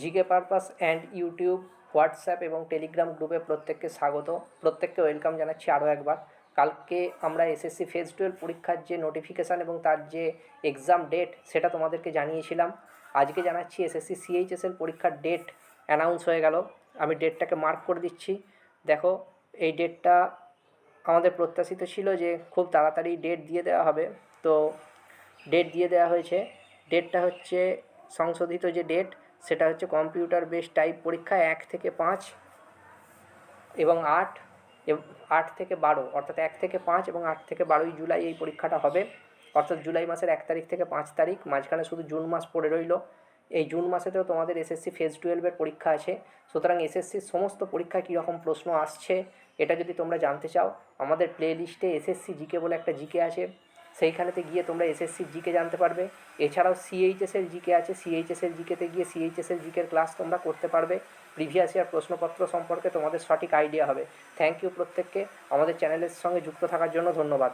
GK purpose and YouTube, WhatsApp এবং Telegram গ্রুপে প্রত্যেককে স্বাগত। প্রত্যেককে ওয়েলকাম জানাচ্ছি আরও একবার। কালকে আমরা এসএসসি ফেজ টুয়েলভ পরীক্ষার যে নোটিফিকেশান এবং তার যে এক্সাম ডেট সেটা তোমাদেরকে জানিয়েছিলাম। আজকে জানাচ্ছি এসএসসি সিএইচএসএল পরীক্ষার ডেট অ্যানাউন্স হয়ে গেল। আমি ডেটটাকে মার্ক করে দিচ্ছি। দেখো, এই ডেটটা আমাদের প্রত্যাশিত ছিল যে খুব তাড়াতাড়ি ডেট দিয়ে দেওয়া হবে। তো ডেট দিয়ে দেওয়া হয়েছে। ডেটটা হচ্ছে সংশোধিত যে ডেট সেটা হচ্ছে কম্পিউটার বেস টাইপ পরীক্ষা এক থেকে পাঁচ এবং আট আট থেকে বারো, অর্থাৎ এক থেকে পাঁচ এবং আট থেকে বারোই জুলাই এই পরীক্ষাটা হবে। অর্থাৎ জুলাই মাসের এক তারিখ থেকে পাঁচ তারিখ, মাঝখানে শুধু জুন মাস পড়ে রইল। এই জুন মাসেতেও তোমাদের এসএসসি ফেজ টুয়েলভের পরীক্ষা আছে। সুতরাং এসএসসির সমস্ত পরীক্ষায় কীরকম প্রশ্ন আসছে, এটা যদি তোমরা জানতে চাও, আমাদের প্লে লিস্টে এসএসসি জিকে বলে একটা জিকে আছে। সেইখানেতে গিয়ে তোমরা এসএসসি জিকে জানতে পারবে। এছাড়াও সিএইচএসের জিকে আছে। সিএইচএসের জিকেতে গিয়ে সিএইচএসের জিকের ক্লাস তোমরা করতে পারবে। প্রিভিয়াস ইয়ার প্রশ্নপত্র সম্পর্কে তোমাদের সঠিক আইডিয়া হবে। থ্যাংক ইউ প্রত্যেককে। আমাদের চ্যানেলের সঙ্গে যুক্ত থাকার জন্য ধন্যবাদ।